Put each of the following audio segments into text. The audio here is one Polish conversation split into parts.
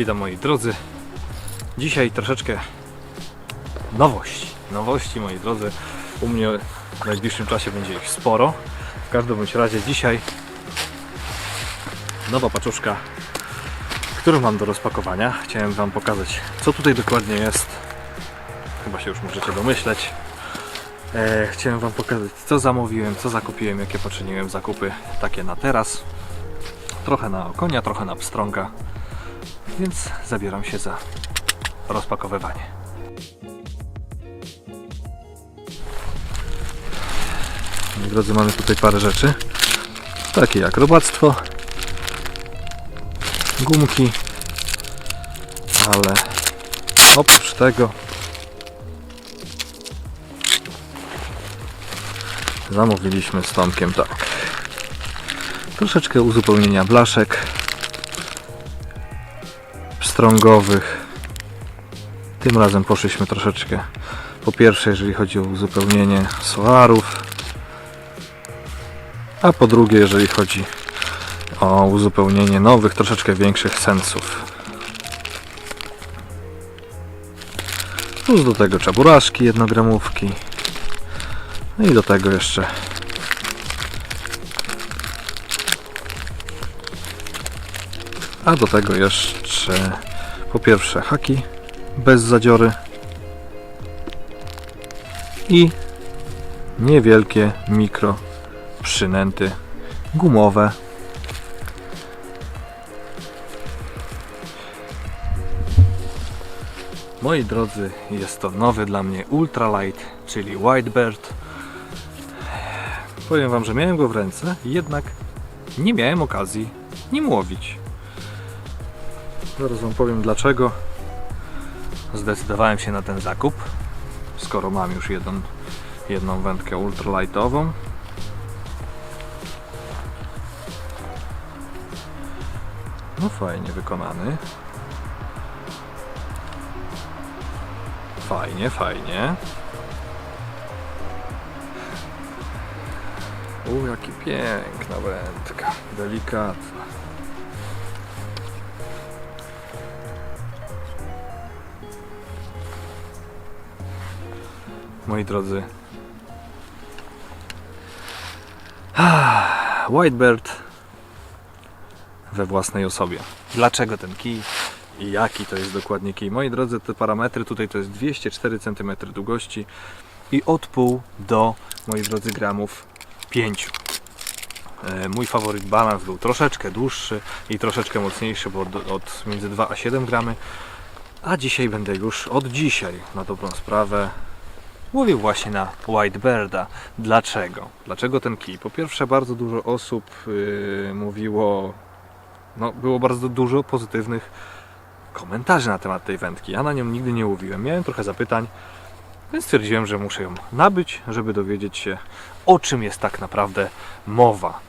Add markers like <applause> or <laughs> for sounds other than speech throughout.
Witam moi drodzy. Dzisiaj troszeczkę nowości. Nowości moi drodzy. U mnie w najbliższym czasie będzie ich sporo. W każdym bądź razie dzisiaj nowa paczuszka, którą mam do rozpakowania. Chciałem Wam pokazać, co tutaj dokładnie jest. Chyba się już możecie domyśleć. E, chciałem Wam pokazać, co zamówiłem, co zakupiłem, jakie poczyniłem zakupy takie na teraz. Trochę na konia, trochę na pstrąga. Więc zabieram się za rozpakowywanie. Drodzy, mamy tutaj parę rzeczy. Takie jak robactwo, gumki, ale oprócz tego zamówiliśmy z Tomkiem tak. Troszeczkę uzupełnienia blaszek pstrągowych. Tym razem poszliśmy troszeczkę po pierwsze, jeżeli chodzi o uzupełnienie solarów, a po drugie, jeżeli chodzi o uzupełnienie nowych, troszeczkę większych sensów. Plus do tego czaburaszki jednogramówki. No i do tego jeszcze A do tego jeszcze po pierwsze haki bez zadziory i niewielkie mikro przynęty gumowe. Moi drodzy, jest to nowy dla mnie ultralight, czyli Whitebird. Powiem Wam, że miałem go w ręce, jednak nie miałem okazji nim łowić. Zaraz Wam powiem dlaczego zdecydowałem się na ten zakup, skoro mam już jedną, jedną wędkę ultralightową. No fajnie wykonany. Fajnie, fajnie. U, jaki piękna wędka. Delikatna. Moi drodzy. Ah, Whitebird we własnej osobie. Dlaczego ten kij i jaki to jest dokładnie kij? Moi drodzy, te parametry tutaj to jest 204 cm długości i od pół do, moi drodzy, gramów 5. E, Mój faworyt balans był troszeczkę dłuższy i troszeczkę mocniejszy, bo od, od między 2 a 7 gramy. A dzisiaj będę już od dzisiaj na dobrą sprawę Łowił właśnie na Whitebirda. Dlaczego? Dlaczego ten kij? Po pierwsze, bardzo dużo osób yy, mówiło, no było bardzo dużo pozytywnych komentarzy na temat tej wędki. Ja na nią nigdy nie łowiłem. Miałem trochę zapytań, więc stwierdziłem, że muszę ją nabyć, żeby dowiedzieć się, o czym jest tak naprawdę mowa.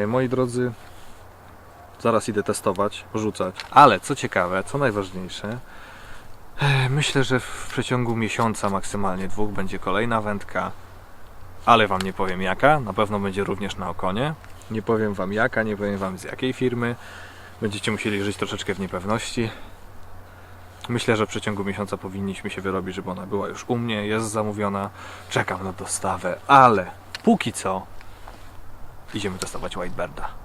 Yy, moi drodzy, zaraz idę testować, rzucać. Ale co ciekawe, co najważniejsze, Myślę, że w przeciągu miesiąca, maksymalnie dwóch, będzie kolejna wędka, ale Wam nie powiem jaka. Na pewno będzie również na okonie. Nie powiem Wam jaka, nie powiem Wam z jakiej firmy. Będziecie musieli żyć troszeczkę w niepewności. Myślę, że w przeciągu miesiąca powinniśmy się wyrobić, żeby ona była już u mnie, jest zamówiona. Czekam na dostawę, ale póki co idziemy testować Whitebirda.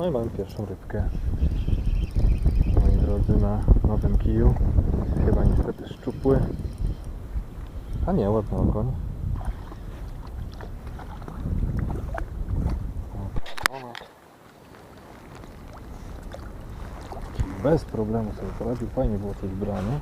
No i mamy pierwszą rybkę. Moi drodzy, na nowym kiju. Chyba niestety szczupły. A nie, ładny ogon. Bez problemu sobie poradził. Fajnie było coś brane.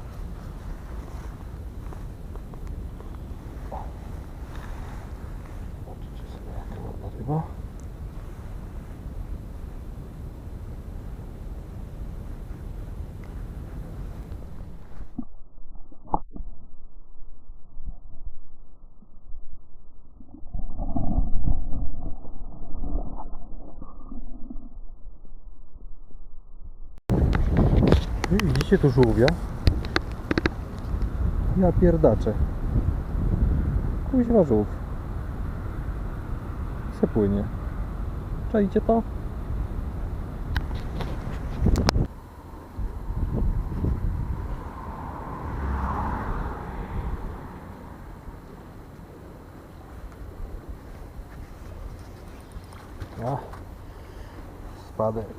Widzicie tu żółwia? Ja pierdaczę. Kuźwa żółw. Se płynie. Czajcie to? Spadek.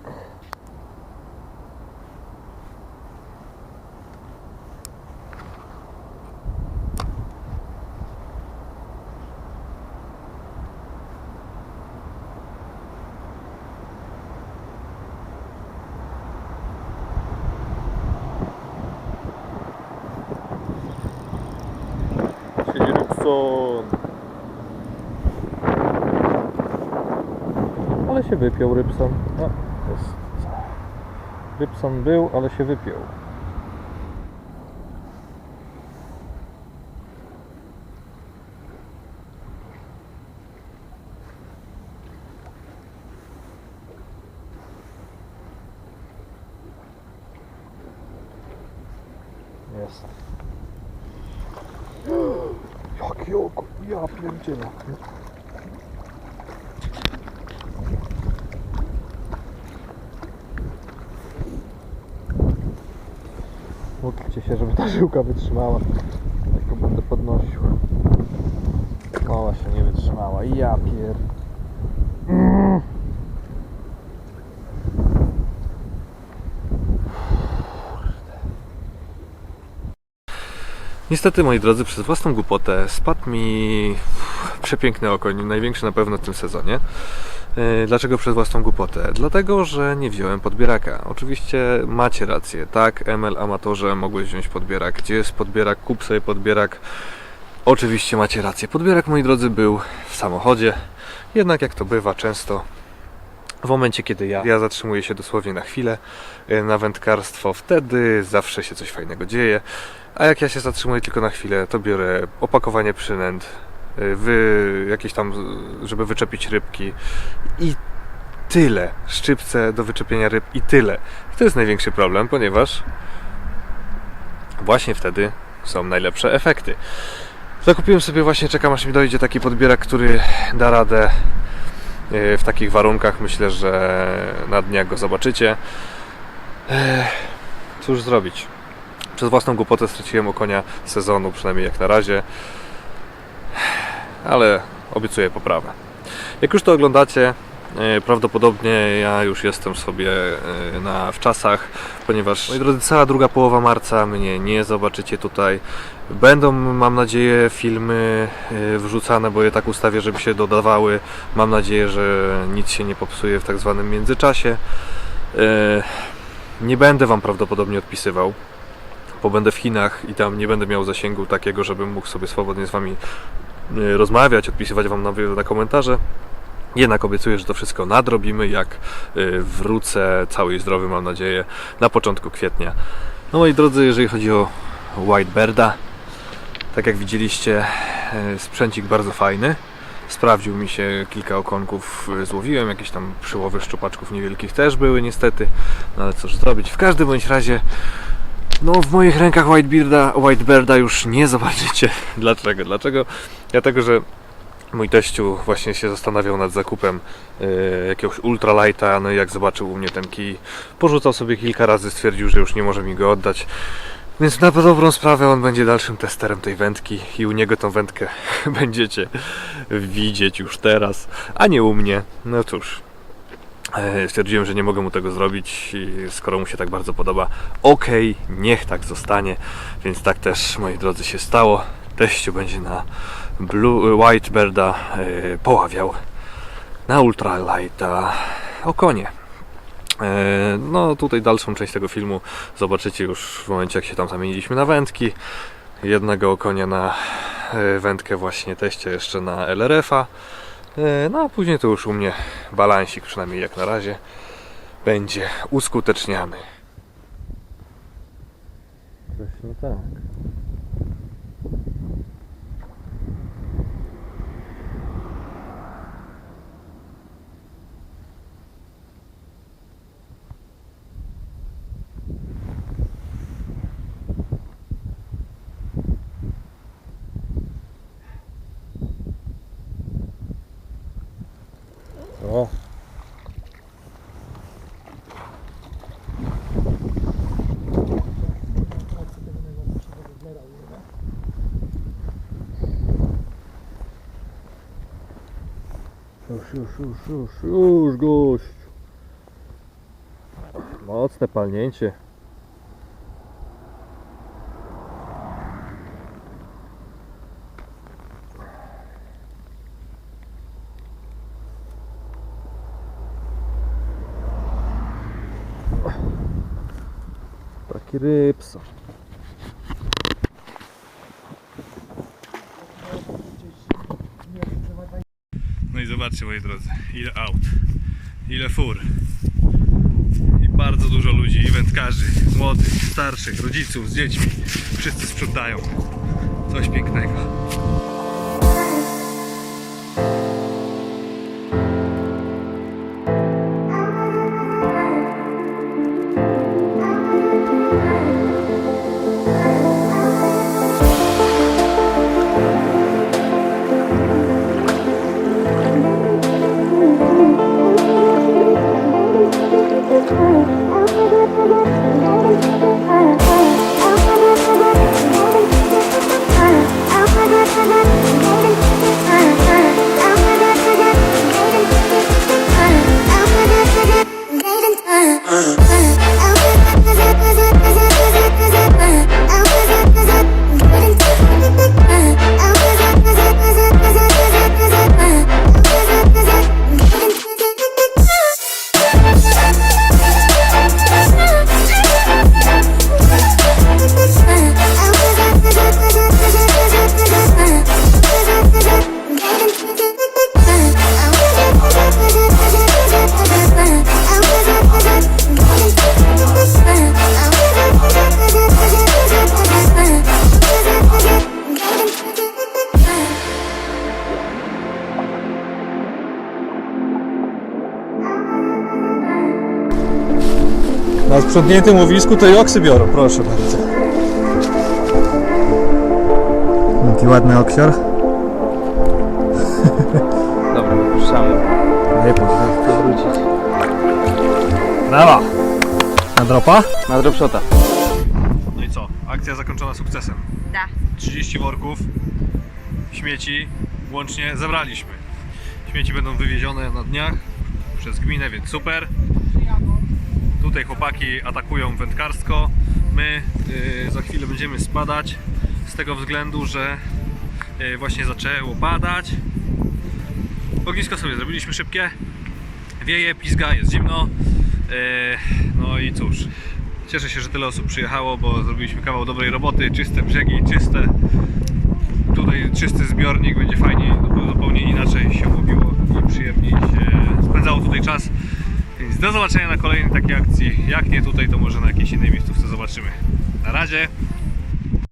Ale się wypiął Rybson. No, jest. Rybson był, ale się wypiął. Jest. Jaki oko, ja pierdzielę. Módlcie się, żeby ta żyłka wytrzymała. Go będę podnosił. Mała się nie wytrzymała. Ja pier... Niestety, moi drodzy, przez własną głupotę spadł mi przepiękny okoń, największy na pewno w tym sezonie. Yy, Dlaczego przez własną głupotę? Dlatego, że nie wziąłem podbieraka. Oczywiście macie rację, tak, ML amatorze mogłeś wziąć podbierak. Gdzie jest podbierak? Kup sobie podbierak. Oczywiście macie rację. Podbierak, moi drodzy, był w samochodzie. Jednak jak to bywa często, w momencie, kiedy ja, ja zatrzymuję się dosłownie na chwilę yy, na wędkarstwo, wtedy zawsze się coś fajnego dzieje. A jak ja się zatrzymuję tylko na chwilę, to biorę opakowanie przynęt, yy, wy, jakieś tam, żeby wyczepić rybki i tyle. Szczypce do wyczepienia ryb i tyle. I to jest największy problem, ponieważ właśnie wtedy są najlepsze efekty. Zakupiłem sobie właśnie, czekam aż mi dojdzie taki podbierak, który da radę yy, w takich warunkach. Myślę, że na dniach go zobaczycie. Ech, Cóż zrobić? Przez własną głupotę straciłem okonia sezonu, przynajmniej jak na razie. Ale obiecuję poprawę. Jak już to oglądacie, e, prawdopodobnie ja już jestem sobie e, na wczasach, ponieważ, moi drodzy, cała druga połowa marca mnie nie zobaczycie tutaj. Będą, mam nadzieję, filmy e, wrzucane, bo je tak ustawię, żeby się dodawały. Mam nadzieję, że nic się nie popsuje w tak zwanym międzyczasie. Nie będę Wam prawdopodobnie odpisywał, bo będę w Chinach i tam nie będę miał zasięgu takiego, żebym mógł sobie swobodnie z Wami e, rozmawiać, odpisywać Wam na, na komentarze. Jednak obiecuję, że to wszystko nadrobimy, jak e, wrócę cały i zdrowy, mam nadzieję, na początku kwietnia. No moi drodzy, jeżeli chodzi o Whitebirda, tak jak widzieliście, e, sprzęcik bardzo fajny. Sprawdził mi się kilka okonków, złowiłem, jakieś tam przyłowy szczupaczków niewielkich też były niestety, no ale cóż zrobić. W każdym bądź razie no, w moich rękach Whitebearda, Whitebirda już nie zobaczycie. <laughs> Dlaczego? Dlaczego? Dlatego, że mój teściu właśnie się zastanawiał nad zakupem e, jakiegoś ultralighta, no i jak zobaczył u mnie ten kij, porzucał sobie kilka razy, stwierdził, że już nie może mi go oddać. Więc na dobrą sprawę on będzie dalszym testerem tej wędki i u niego tą wędkę <laughs> będziecie widzieć już teraz, a nie u mnie. No cóż, Stwierdziłem, że nie mogę mu tego zrobić, skoro mu się tak bardzo podoba. Okej, niech tak zostanie. Więc tak też, moi drodzy, się stało. Teściu będzie na Blue Whitebirda e, poławiał na Ultralighta o konie. E, No tutaj dalszą część tego filmu zobaczycie już w momencie jak się tam zamieniliśmy na wędki. Jednego konia na e, wędkę właśnie teście jeszcze na LRF-a. E, No a później to już u mnie balansik, przynajmniej jak na razie, będzie uskuteczniany. Właśnie tak. O. Już, już, już, już, gość. Mocne palnięcie. Taki rybsa. No i zobaczcie moi drodzy, ile aut, ile fur. I bardzo dużo ludzi, i wędkarzy, młodych, starszych, rodziców z dziećmi. Wszyscy sprzątają. Coś pięknego. Na sprzątniętym łowisku to i oksy biorą, proszę bardzo. Jaki ładny oksior. Dobra, ruszamy. Nie. Chcę wrócić. Brawa! Na dropa? Na dropshota. No i co? Akcja zakończona sukcesem. Da. 30 worków śmieci łącznie zebraliśmy. Śmieci będą wywiezione na dniach przez gminę, więc super. Tutaj chłopaki atakują wędkarsko. My y, za chwilę będziemy spadać z tego względu, że y, właśnie zaczęło padać. Ognisko sobie zrobiliśmy szybkie. Wieje, pizga, jest zimno. Y, no i cóż, cieszę się, że tyle osób przyjechało, bo zrobiliśmy kawał dobrej roboty. Czyste brzegi, czyste tutaj czysty zbiornik, będzie fajnie, zupełnie inaczej się mówiło i przyjemniej się spędzało tutaj czas. Do zobaczenia na kolejnej takiej akcji. Jak nie tutaj, to może na jakiejś innej miejscówce zobaczymy. Na razie!